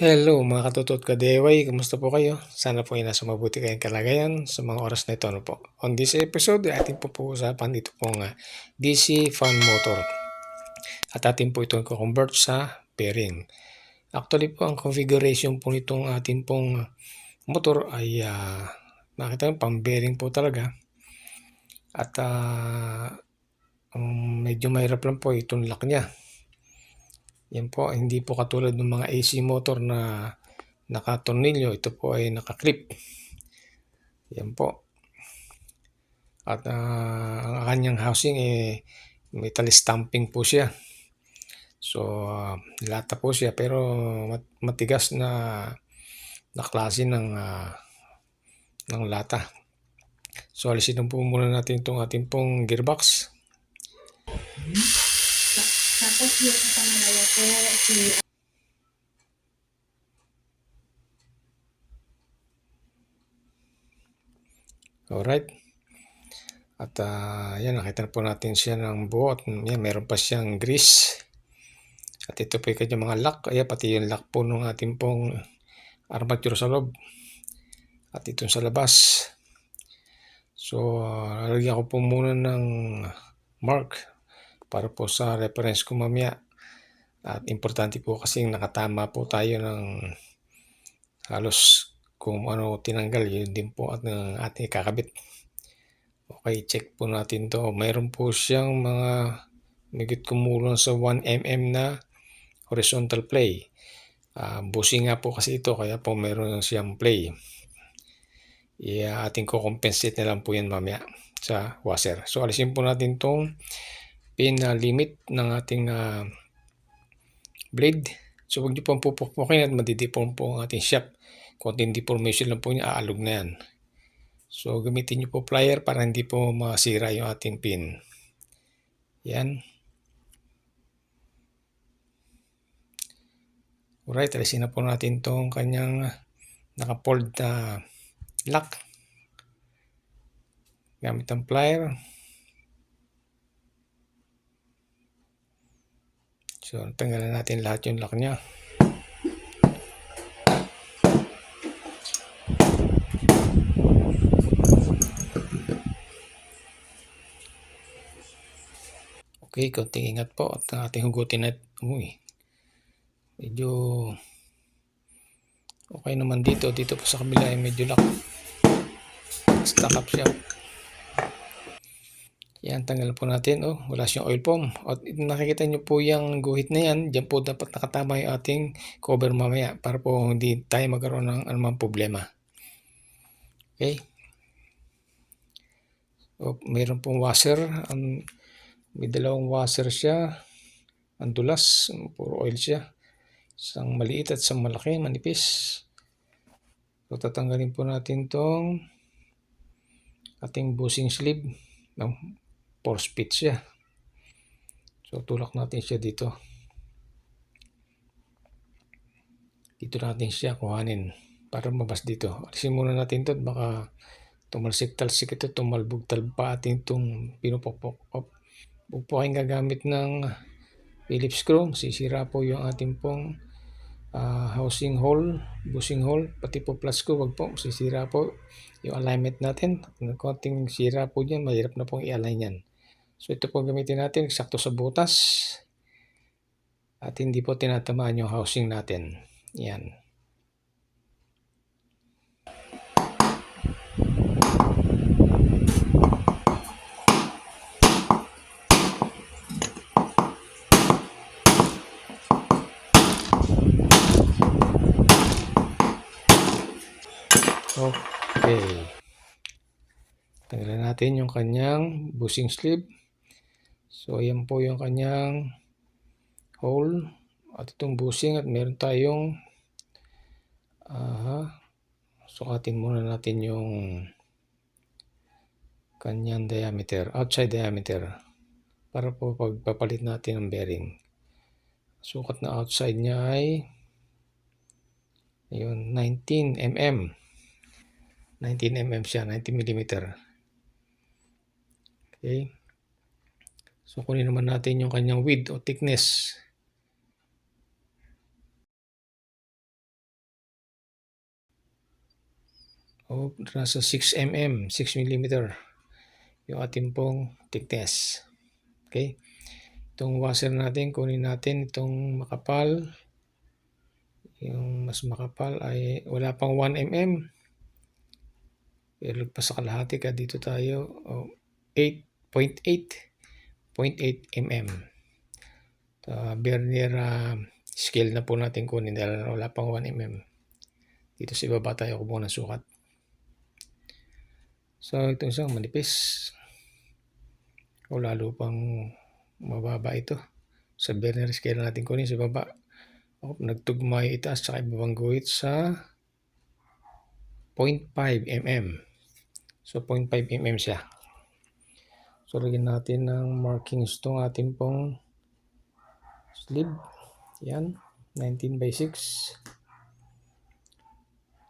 Hello mga katutot kadeway, kumusta po kayo? Sana po ay nasa mabuti kayong kalagayan sa mga oras na ito. Ano po? On this episode, ating po po usapan dito pong uh, DC fan motor. At ating po itong convert sa bearing. Actually po, ang configuration po nitong ating pong motor ay uh, nakita nyo, pang bearing po talaga. At uh, um, medyo mahirap lang po itong lock niya yan po, hindi po katulad ng mga AC motor na nakatornilyo. Ito po ay nakaklip. Yan po. At uh, ang kanyang housing eh, metal stamping po siya. So, uh, lata po siya pero mat matigas na na klase ng uh, ng lata. So, alisin po muna natin itong ating pong gearbox. Tapos yung pangalawa ko, si Alright. At uh, yan, nakita na po natin siya ng buo. At yan, meron pa siyang grease. At ito po yung mga lock. Ayan, pati yung lock po ng ating pong armature sa loob. At itong sa labas. So, uh, lalagyan ko po muna ng mark para po sa reference ko mamaya. At importante po kasi nakatama po tayo ng halos kung ano tinanggal, yun din po at ng ating kakabit. Okay, check po natin to. Mayroon po siyang mga migit kumulang sa 1 mm na horizontal play. Uh, busi nga po kasi ito, kaya po mayroon siyang play. Yeah, ating ko compensate na lang po yan mamaya sa washer. So alisin po natin tong pin limit ng ating uh, blade. So huwag niyo pong pupukpukin at madidipon po ang ating shaft. Konting deformation lang po niya, aalog na yan. So gamitin niyo po plier para hindi po masira yung ating pin. Yan. Alright, alisin na po natin tong kanyang naka-fold na lock. Gamit ang plier. So, tanggalan natin lahat yung lock niya. Okay, konting ingat po at ating hugutin at uy, medyo okay naman dito. Dito po sa kabila ay medyo lock. Stuck up siya. Yan, tanggal po natin. Oh, wala siyang oil foam. At nakikita nyo po yung guhit na yan. Diyan po dapat nakatama yung ating cover mamaya para po hindi tayo magkaroon ng anumang problema. Okay. So, mayroon pong washer. Um, may dalawang washer siya. Ang dulas. Puro oil siya. Isang maliit at isang malaki. Manipis. So, tatanggalin po natin tong ating bushing sleeve. No? Force fit siya. So tulak natin siya dito. Dito natin siya kuhanin para mabas dito. Alisin muna natin to baka tumalsik-talsik ito, tumalbog talpa ating itong po kayong gagamit ng Phillips screw. Sisira po yung ating pong uh, housing hole, bushing hole, pati po plus ko, wag po, sisira po yung alignment natin. Konting sira po dyan, mahirap na pong i-align yan. So ito po gamitin natin sakto sa butas at hindi po tinatamaan yung housing natin. Yan. Okay. Tanggalin natin yung kanyang bushing sleeve. So, ayan po yung kanyang hole at itong bushing at meron tayong uh, sukatin muna natin yung kanyang diameter, outside diameter para po pagpapalit natin ng bearing. Sukat na outside niya ay yun, 19 mm. 19 mm siya, 90 mm. Okay. So kunin naman natin yung kanyang width o thickness. O nasa 6 mm, 6 mm yung ating pong thickness. Okay? Itong washer natin, kunin natin itong makapal. Yung mas makapal ay wala pang 1 mm. Pero lagpas sa kalahati ka dito tayo. O, 8.8 0.8 mm. Uh, vernier uh, scale na po natin kunin dahil wala pang 1 mm. Dito sa ibaba tayo kumuha ng sukat. So itong isang manipis. O lalo pang mababa ito. Sa vernier scale natin kunin sa baba. O, nagtugma yung itaas sa ibabang guhit sa 0.5 mm. So 0.5 mm siya. So lagyan natin ng markings itong ating pong sleeve. Yan. 19 by 6.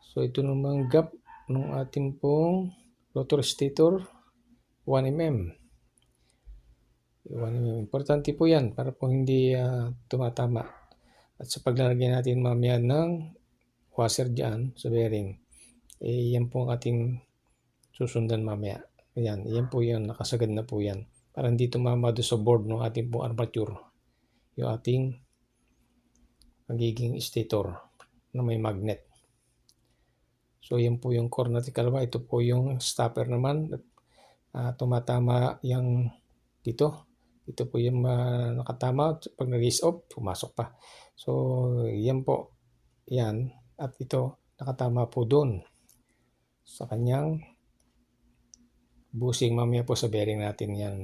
So ito namang gap ng ating pong rotor stator 1 mm. 1 mm. Importante po yan para po hindi uh, tumatama. At sa paglalagay natin mamaya ng washer dyan sa bearing, eh yan po ang ating susundan mamaya. Ayan, yan po yan, nakasagad na po yan. Para hindi tumama doon sa board ng ating pong armature. Yung ating magiging stator na may magnet. So yan po yung core natin kalawa. Ito po yung stopper naman. Uh, tumatama yung dito. Ito po yung uh, nakatama. Pag nag-raise off, pumasok pa. So yan po. Yan. At ito nakatama po doon sa kanyang busing mamaya po sa bearing natin yan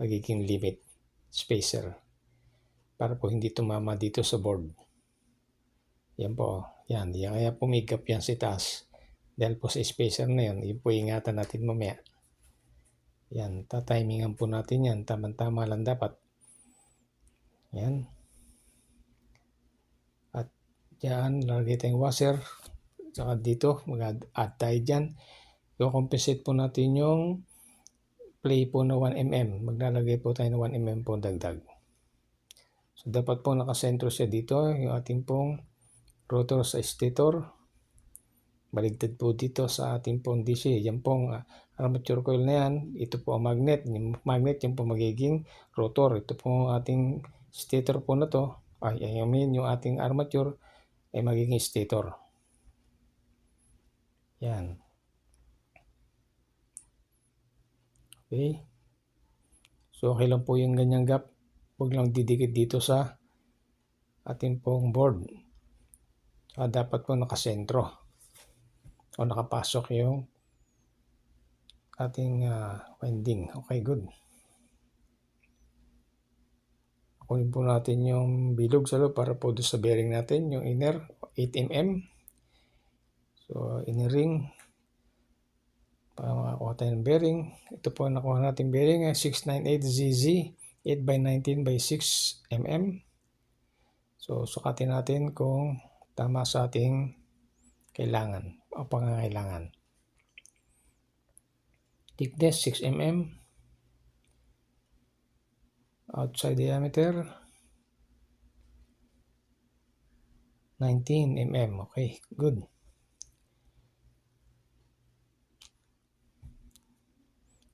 magiging limit spacer para po hindi tumama dito sa board. Yan po. Yan. Yan kaya pumigap yan sa taas. Dahil po sa spacer na yan, yun po natin mamaya. Yan. Tatimingan po natin yan. Tama-tama lang dapat. Yan. At yan, lagay tayong washer. Saka dito, mag-add tayo dyan. I-compensate po natin yung play po na 1mm. Maglalagay po tayo ng 1mm po dagdag. So, dapat po nakasentro siya dito, yung ating pong rotor sa stator. Baligtad po dito sa ating pong DC. Yan pong uh, armature coil na yan. Ito po ang magnet. Yung magnet yan po magiging rotor. Ito po ating stator po na to. Ay, I mean, yung ating armature ay magiging stator. Yan. Okay. So, okay lang po yung ganyang gap. Huwag lang didikit dito sa ating pong board. Saka dapat po nakasentro o nakapasok yung ating uh, winding. Okay, good. Kunin po natin yung bilog sa loob para po doon sa bearing natin, yung inner 8mm. So, inner ring para makakuha tayo ng bearing. Ito po nakuha natin bearing ay 698ZZ 8 x 19 by 6 mm. So, sukatin natin kung tama sa ating kailangan o pangangailangan. Thickness 6 mm. Outside diameter 19 mm. Okay, good.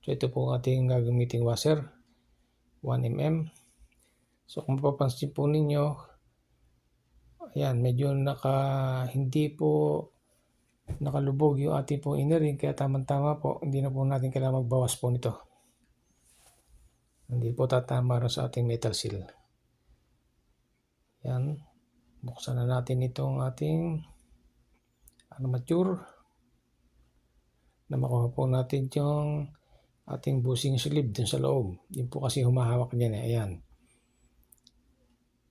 So ito po ang ating gagamiting washer. 1 mm. So kung mapapansin po ninyo, ayan, medyo naka, hindi po nakalubog yung ating pong inner kaya tamang-tama po, hindi na po natin kailangan magbawas po nito. Hindi po tatama rin sa ating metal seal. Yan. Buksan na natin itong ating armature na makuha po natin yung ating busing sleeve dun sa loob. Yun po kasi humahawak niyan eh. Ayan.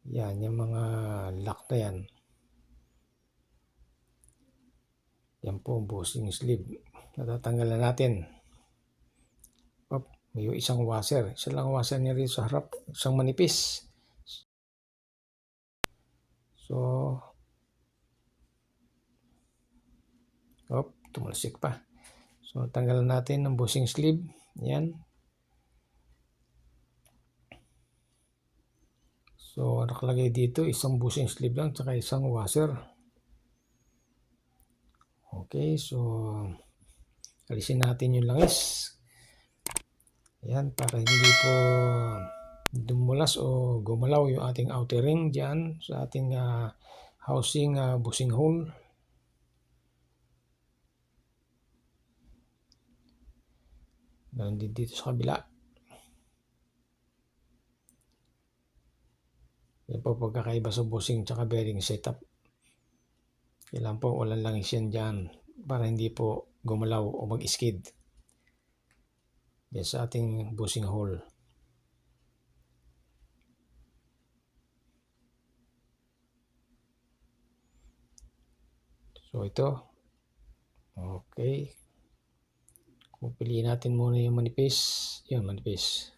Yan, yung mga lock na yan. Yan po, busing sleeve. Natatanggal na natin. Op, may isang washer. Isa lang washer niya rito sa harap. Isang manipis. So, op, tumalsik pa. So, tanggalan natin ng busing sleeve. Yan. So, nakalagay dito isang busing sleeve lang tsaka isang washer. Okay, so alisin natin yung langis. Ayan, para hindi po dumulas o gumalaw yung ating outer ring dyan sa ating ah, housing ah, busing hole. Ganun din dito sa kabila. Yan po pagkakaiba sa busing tsaka bearing setup. Kailangan po walang langis yan dyan para hindi po gumalaw o mag-skid. Yan sa ating busing hole. So ito. Okay. Kung piliin natin muna yung manipis. Yun, manipis.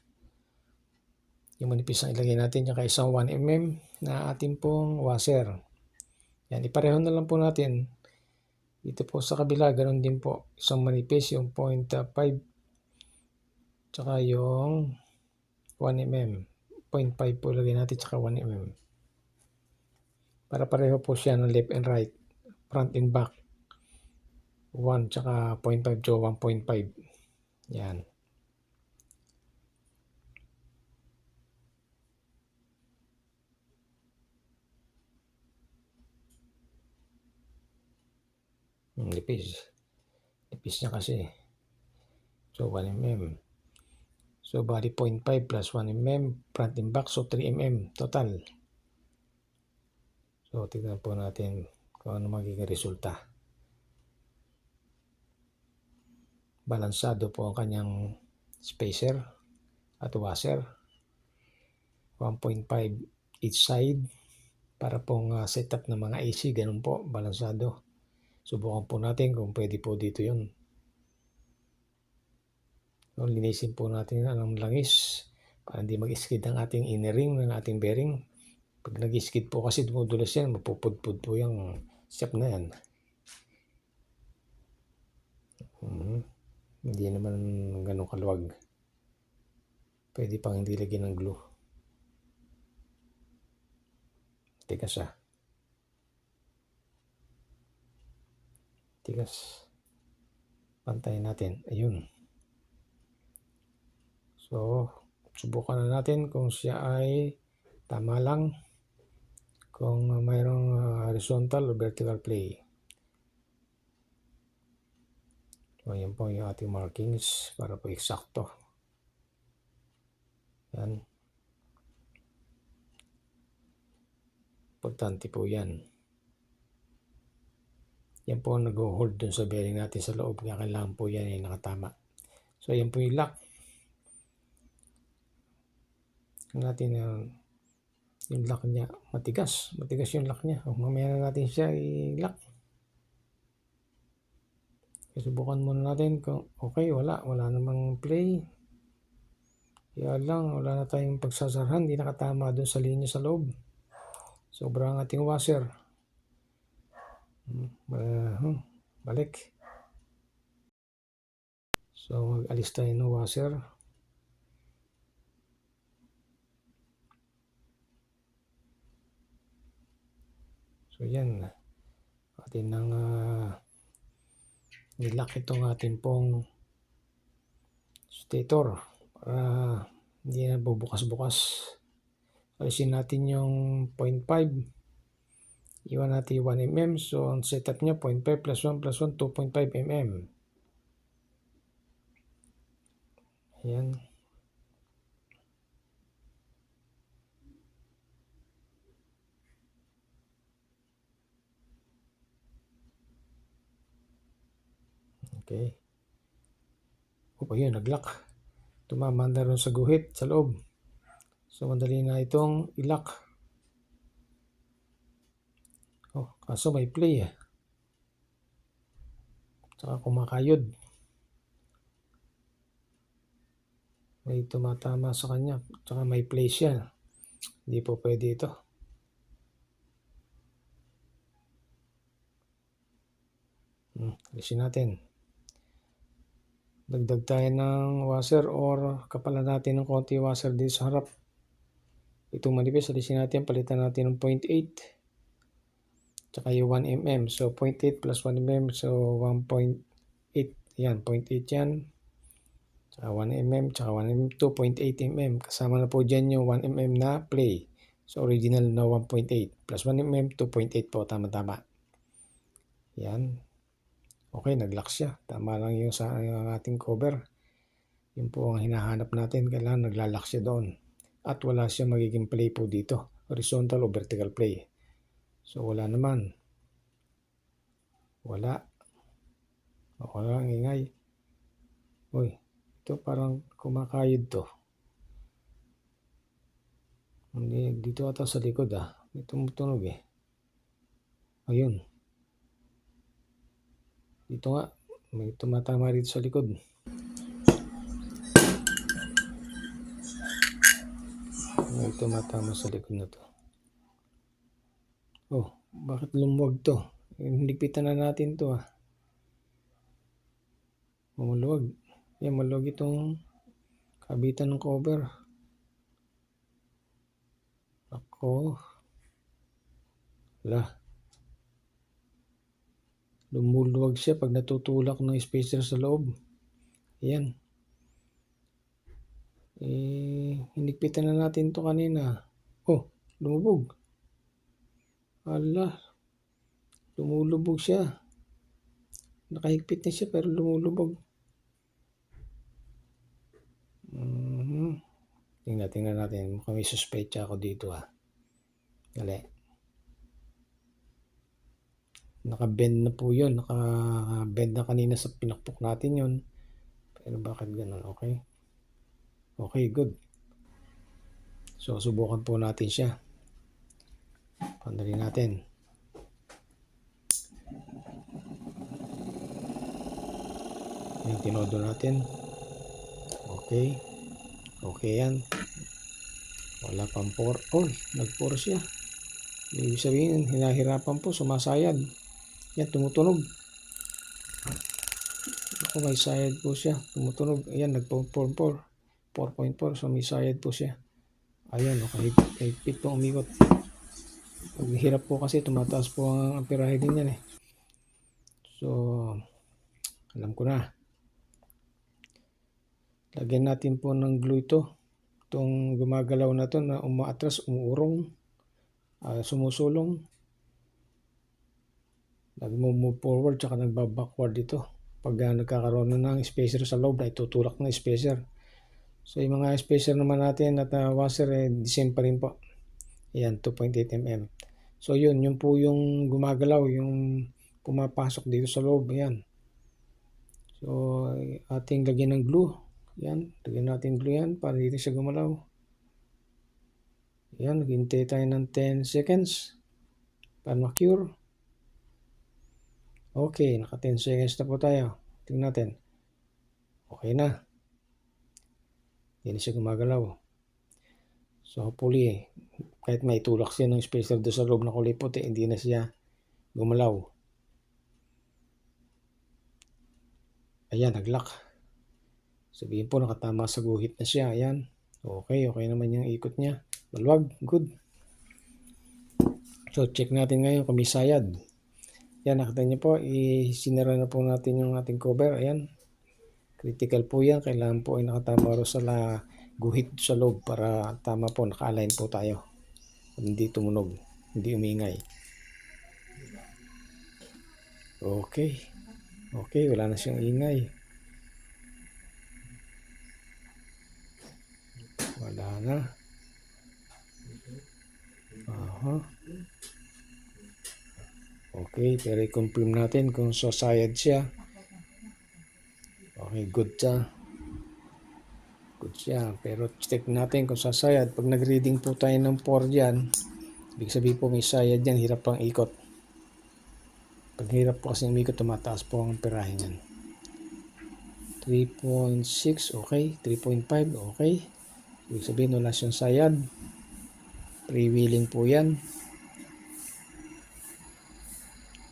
Yung manipis ang ilagay natin yung isang 1mm na ating pong washer. Yan, ipareho na lang po natin. Dito po sa kabila, ganun din po. Isang manipis, yung 0.5 tsaka yung 1mm. 0.5 po ilagay natin tsaka 1mm. Para pareho po siya ng left and right. Front and back. 1 tsaka 0.5 to 1.5. Yan. Hmm, Nipis. Nipis niya kasi. So 1 mm. So bali 0.5 plus 1 mm. Front and back. So 3 mm total. So tignan po natin kung ano magiging resulta. Balansado po ang kanyang spacer at washer. 1.5 each side para pong uh, setup ng mga AC. Ganun po, balansado. Subukan po natin kung pwede po dito yun. So, linisin po natin ang langis para hindi mag-skid ang ating inner ring ng ating bearing. Pag nag-skid po kasi dumudulas yan, mapupudpud po yung step na yan. Mhm. Hindi naman ganun kaluwag. Pwede pang hindi lagyan ng glue. Tigas ah. Tigas. Pantayin natin. Ayun. So, subukan na natin kung siya ay tama lang. Kung mayroong uh, horizontal o vertical play. So, yan po yung ating markings para po eksakto. Yan. Importante po yan. Yan po ang nag-hold dun sa bearing natin sa loob. Kaya kailangan po yan ay nakatama. So, yan po yung lock. Natin yung, yung lock niya. Matigas. Matigas yung lock niya. O, mamaya na natin siya i-lock. Subukan muna natin kung okay, wala. Wala namang play. Kaya lang, wala na tayong pagsasarhan. Hindi nakatama doon sa linya sa loob. Sobrang ating washer. Uh, balik. So, mag-alis tayo ng washer. So, yan. Atin nang uh, nilock itong ating pong stator para hindi na bubukas-bukas. Alisin natin yung 0.5. Iwan natin 1 mm. So, ang setup niya 0.5 plus 1 plus 1, 2.5 mm. Ayan. Okay. O pa yun, nag-lock. Tumama na rin sa guhit, sa loob. So, madali na itong i-lock. Oh, kaso may play eh. Tsaka kumakayod. May tumatama sa kanya. Tsaka may play siya. Hindi po pwede ito. Hmm, alisin natin. Dagdag tayo ng washer or kapalan natin ng konti washer dito sa harap. Itong manipis, alisin natin, palitan natin ng 0.8. Tsaka yung 1 mm. So 0.8 plus 1 mm. So 1.8. Yan, 0.8 yan. Tsaka 1 mm. Tsaka 1 mm. 2.8 mm. Kasama na po dyan yung 1 mm na play. So original na 1.8. Plus 1 mm. 2.8 po. Tama-tama. Yan. Okay, nag-lock siya. Tama lang yung sa yung ating cover. Yun po ang hinahanap natin. Kailangan naglalak siya doon. At wala siya magiging play po dito. Horizontal o vertical play. So wala naman. Wala. Wala ang ingay. Uy, ito parang kumakayod to. Hindi, dito ata sa likod ah. May tumutunog eh. Ayun. Dito nga. May tumatama rito sa likod. May tumatama sa likod na to. Oh, bakit lumuwag to? Hinigpitan na natin to ah. Oh, maluwag. Yan, maluwag itong kabitan ng cover. Ako. Wala. Lumuluwag siya pag natutulak ng spacer sa loob. Yan. Eh, hinigpitan na natin to kanina. Oh, lumubog. Ala, lumulubog siya. Nakahigpit na siya pero lumulubog. Mhm. Tingnan, natin. Mukhang may suspecha ako dito ah. Dali. Naka-bend na po yun. Naka-bend na kanina sa pinakpok natin yun. Pero bakit ganun? Okay. Okay, good. So, subukan po natin siya. Pandali natin. Yung tinodo natin. Okay. Okay yan. Wala pang pour. Oh, nag-pour siya. Ibig sabihin, hinahirapan po, sumasayad. Yan, tumutunog. Ako, may sayad po siya. Tumutunog. Ayan, nag-pour-pour. 4.4. So, may sayad po siya. Ayan, okay. Kahigpit po umikot. Pag hirap po kasi, tumataas po ang amperahe din yan eh. So, alam ko na. Lagyan natin po ng glue ito. Itong gumagalaw na to na umaatras, umuurong, ah, sumusulong. Nag-move forward tsaka nagba-backward ito. Pag ah, nagkakaroon na ng spacer sa loob, ay tutulak na spacer. So yung mga spacer naman natin at uh, washer, eh, the same pa rin po. Ayan, 2.8 mm. So yun, yun po yung gumagalaw, yung pumapasok dito sa loob. Ayan. So ating lagyan ng glue. Yan, lagyan natin glue yan para dito siya gumalaw. Yan, naghintay tayo ng 10 seconds para ma-cure. Okay, naka 10 seconds na po tayo. Tingnan natin. Okay na. Hindi na siya gumagalaw. So hopefully, kahit may tulak siya ng spacer doon sa loob ng kulay puti, hindi na siya gumalaw. Ayan, nag-lock. Sabihin po, nakatama sa guhit na siya. Ayan. Okay, okay naman yung ikot niya. Maluwag, good. So, check natin ngayon kung may sayad. Yan, nakita niyo po, isinara na po natin yung ating cover. Ayan. Critical po yan. Kailangan po ay nakatama ro sa la, guhit sa loob para tama po, naka-align po tayo. Hindi tumunog, hindi umingay. Okay. Okay, wala na siyang ingay. Wala na. Aha. Okay, pero i-confirm natin kung sasayad siya. Okay, good siya. Good siya. Pero check natin kung sasayad. Pag nag-reading po tayo ng 4 dyan, ibig sabihin po may sayad yan, hirap pang ikot. Pag hirap po kasi umikot, tumataas po ang pirahe niyan. 3.6, okay. 3.5, okay. Ibig sabihin, wala siyang sayad. Freewheeling po yan.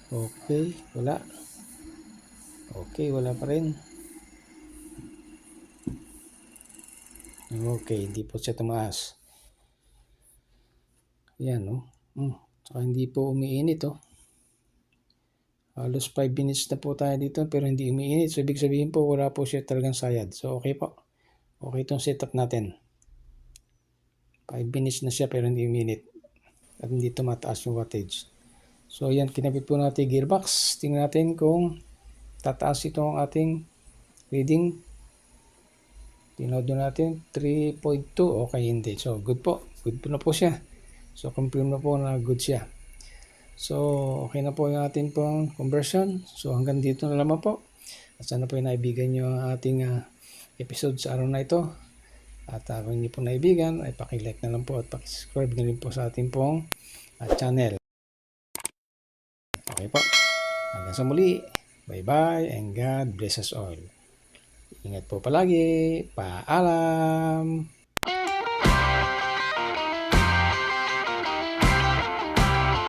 Okay, wala. Okay, wala pa rin. Okay, hindi po siya tumaas. Yan, no? Hmm. Saka hindi po umiinit, oh. Halos 5 minutes na po tayo dito pero hindi umiinit. So, ibig sabihin po wala po siya talagang sayad. So, okay po. Okay itong setup natin. 5 minutes na siya pero hindi umiinit. At hindi tumataas yung wattage. So, yan. Kinabit po natin gearbox. Tingnan natin kung tataas ito ang ating reading. Tinod natin 3.2. Okay, hindi. So, good po. Good po na po siya. So, confirm na po na good siya. So, okay na po yung ating pong conversion. So, hanggang dito na lamang po. At sana po yung naibigan nyo ang ating ah, episode sa araw na ito. At uh, kung hindi po naibigan, ay pakilike na lang po at pakisubscribe na rin po sa ating pong ah, channel. Okay po. Hanggang sa muli. Bye-bye and God bless us all. Ingat po palagi. Paalam.